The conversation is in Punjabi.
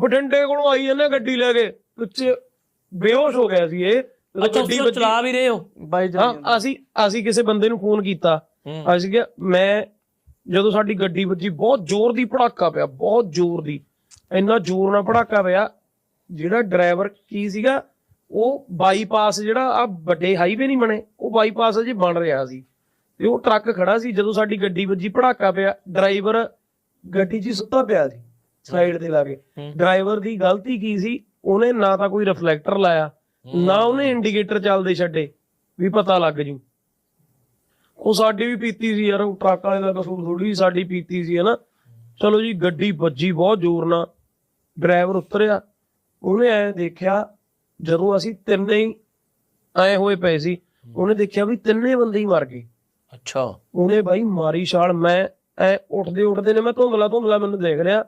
ਬਠਿੰਡੇ ਕੋਲੋਂ ਆਈ ਇਹਨੇ ਗੱਡੀ ਲੈ ਕੇ ਪਿੱਛੇ ਬੇਹੋਸ਼ ਹੋ ਗਿਆ ਸੀ ਇਹ। ਜਦੋਂ ਅੱਛਾ ਗੱਡੀ ਚਲਾ ਵੀ ਰਹੇ ਹੋ? ਬਾਈ ਹਾਂ ਜਾਨ ਅਸੀਂ ਅਸੀਂ ਕਿਸੇ ਬੰਦੇ ਨੂੰ ਫੋਨ ਕੀਤਾ। ਹੂੰ। ਅਸੀਂ ਕਿਹਾ ਮੈਂ ਜਦੋਂ ਸਾਡੀ ਗੱਡੀ ਵੱਜੀ ਬਹੁਤ ਜ਼ੋਰ ਦੀ ਪੜਾਕਾ ਪਿਆ ਬਹੁਤ ਜ਼ੋਰ ਦੀ। ਇੰਨਾ ਜ਼ੋਰ ਨਾਲ ਪੜਾਕਾ ਪਿਆ ਜਿਹੜਾ ਡਰਾਈਵਰ ਕੀ ਸੀਗਾ ਉਹ ਬਾਈਪਾਸ ਜਿਹੜਾ ਆ ਵੱਡੇ ਹਾਈਵੇ ਨਹੀਂ ਬਣੇ ਉਹ ਬਾਈਪਾਸ ਅਜੇ ਬਣ ਰਿਹਾ ਸੀ। ਤੇ ਉਹ ਟਰੱਕ ਖੜਾ ਸੀ ਜਦੋਂ ਸਾਡੀ ਗੱਡੀ ਵੱਜੀ ਪੜਾਕਾ ਪਿਆ ਡਰਾਈਵਰ ਗੱਡੀ 'ਚ ਹੀ ਸੁੱਤਾ ਪਿਆ ਸੀ। ਸਾਈਡ ਤੇ ਲਾ ਕੇ। ਡਰਾਈਵਰ ਦੀ ਗਲਤੀ ਕੀ ਸੀ? ਉਹਨੇ ਨਾ ਤਾਂ ਕੋਈ ਰਿਫਲੈਕਟਰ ਲਾਇਆ ਨਾ ਉਹਨੇ ਇੰਡੀਕੇਟਰ ਚੱਲਦੇ ਛੱਡੇ ਵੀ ਪਤਾ ਲੱਗ ਜੂ। ਉਹ ਸਾਡੀ ਵੀ ਪੀਤੀ ਸੀ ਯਾਰ ਉਹ ਟਰੱਕ ਵਾਲੇ ਦਾ ਕਸੂਰ ਥੋੜੀ ਸਾਡੀ ਪੀਤੀ ਸੀ ਹਨਾ। ਚਲੋ ਜੀ ਗੱਡੀ ਵੱਜੀ ਬਹੁਤ ਜ਼ੋਰ ਨਾਲ। ਡਰਾਈਵਰ ਉਤਰਿਆ। ਉਹਨੇ ਐ ਦੇਖਿਆ ਜਦੋਂ ਅਸੀਂ ਤਿੰਨੇ ਹੀ ਐ ਹੋਏ ਪਏ ਸੀ ਉਹਨੇ ਦੇਖਿਆ ਵੀ ਤਿੰਨੇ ਬੰਦੇ ਹੀ ਮਰ ਗਏ। ਅੱਛਾ। ਉਹਨੇ ਬਾਈ ਮਾਰੀ ਛਾਲ ਮੈਂ ਐ ਉੱਠਦੇ ਉੱਠਦੇ ਨੇ ਮੈਂ ਧੁੰਦਲਾ ਧੁੰਦਲਾ ਮੈਨੂੰ ਦੇਖ ਰਿਹਾ